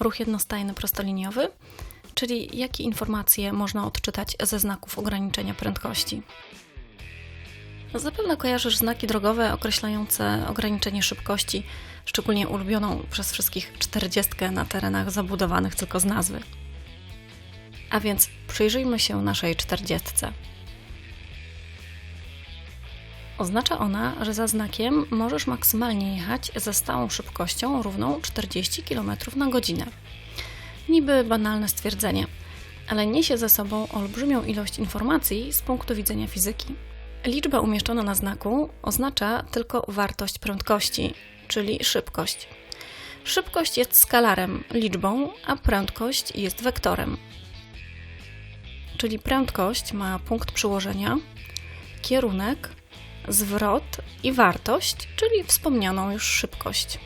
ruch jednostajny prostoliniowy, czyli jakie informacje można odczytać ze znaków ograniczenia prędkości. Zapewne kojarzysz znaki drogowe określające ograniczenie szybkości, szczególnie ulubioną przez wszystkich 40 na terenach zabudowanych tylko z nazwy. A więc przyjrzyjmy się naszej 40. Oznacza ona, że za znakiem możesz maksymalnie jechać ze stałą szybkością równą 40 km na godzinę. Niby banalne stwierdzenie, ale niesie ze sobą olbrzymią ilość informacji z punktu widzenia fizyki. Liczba umieszczona na znaku oznacza tylko wartość prędkości, czyli szybkość. Szybkość jest skalarem, liczbą, a prędkość jest wektorem. Czyli prędkość ma punkt przyłożenia, kierunek, zwrot i wartość, czyli wspomnianą już szybkość.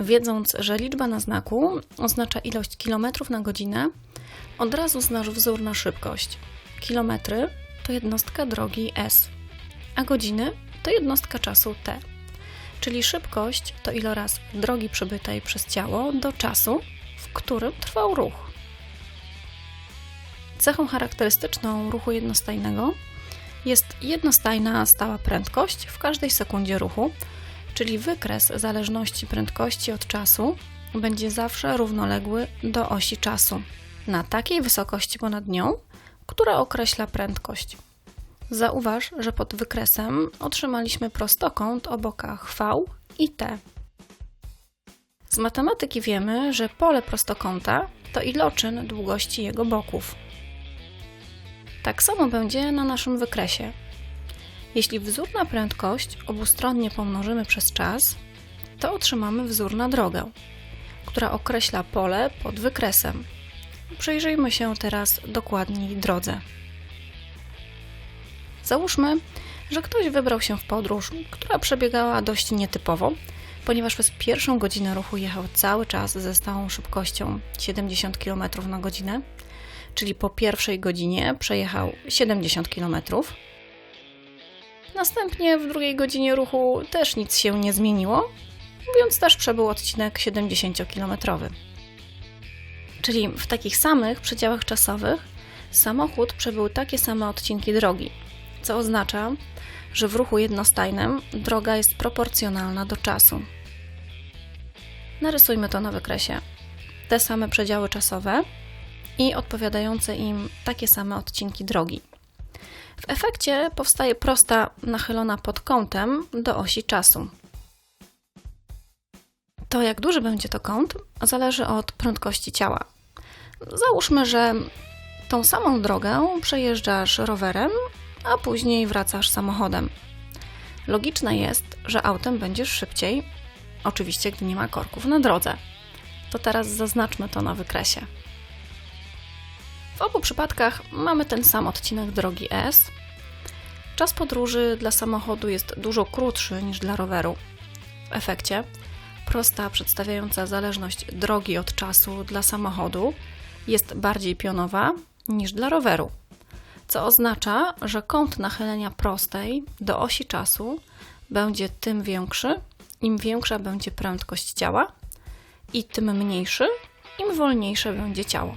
Wiedząc, że liczba na znaku oznacza ilość kilometrów na godzinę, od razu znasz wzór na szybkość. Kilometry to jednostka drogi s, a godziny to jednostka czasu t. Czyli szybkość to iloraz drogi przebytej przez ciało do czasu, w którym trwał ruch. Cechą charakterystyczną ruchu jednostajnego jest jednostajna stała prędkość w każdej sekundzie ruchu, czyli wykres zależności prędkości od czasu będzie zawsze równoległy do osi czasu, na takiej wysokości ponad nią, która określa prędkość. Zauważ, że pod wykresem otrzymaliśmy prostokąt o bokach V i T. Z matematyki wiemy, że pole prostokąta to iloczyn długości jego boków. Tak samo będzie na naszym wykresie. Jeśli wzór na prędkość obustronnie pomnożymy przez czas, to otrzymamy wzór na drogę, która określa pole pod wykresem. Przyjrzyjmy się teraz dokładniej drodze. Załóżmy, że ktoś wybrał się w podróż, która przebiegała dość nietypowo, ponieważ przez pierwszą godzinę ruchu jechał cały czas ze stałą szybkością 70 km na godzinę, czyli po pierwszej godzinie przejechał 70 km. Następnie w drugiej godzinie ruchu też nic się nie zmieniło, więc też przebył odcinek 70-kilometrowy. Czyli w takich samych przedziałach czasowych samochód przebył takie same odcinki drogi, co oznacza, że w ruchu jednostajnym droga jest proporcjonalna do czasu. Narysujmy to na wykresie. Te same przedziały czasowe i odpowiadające im takie same odcinki drogi. W efekcie powstaje prosta nachylona pod kątem do osi czasu. To, jak duży będzie to kąt, zależy od prędkości ciała. Załóżmy, że tą samą drogę przejeżdżasz rowerem, a później wracasz samochodem. Logiczne jest, że autem będziesz szybciej, oczywiście, gdy nie ma korków na drodze. To teraz zaznaczmy to na wykresie. W obu przypadkach mamy ten sam odcinek drogi S. Czas podróży dla samochodu jest dużo krótszy niż dla roweru. W efekcie prosta przedstawiająca zależność drogi od czasu dla samochodu jest bardziej pionowa niż dla roweru, co oznacza, że kąt nachylenia prostej do osi czasu będzie tym większy, im większa będzie prędkość ciała, i tym mniejszy, im wolniejsze będzie ciało.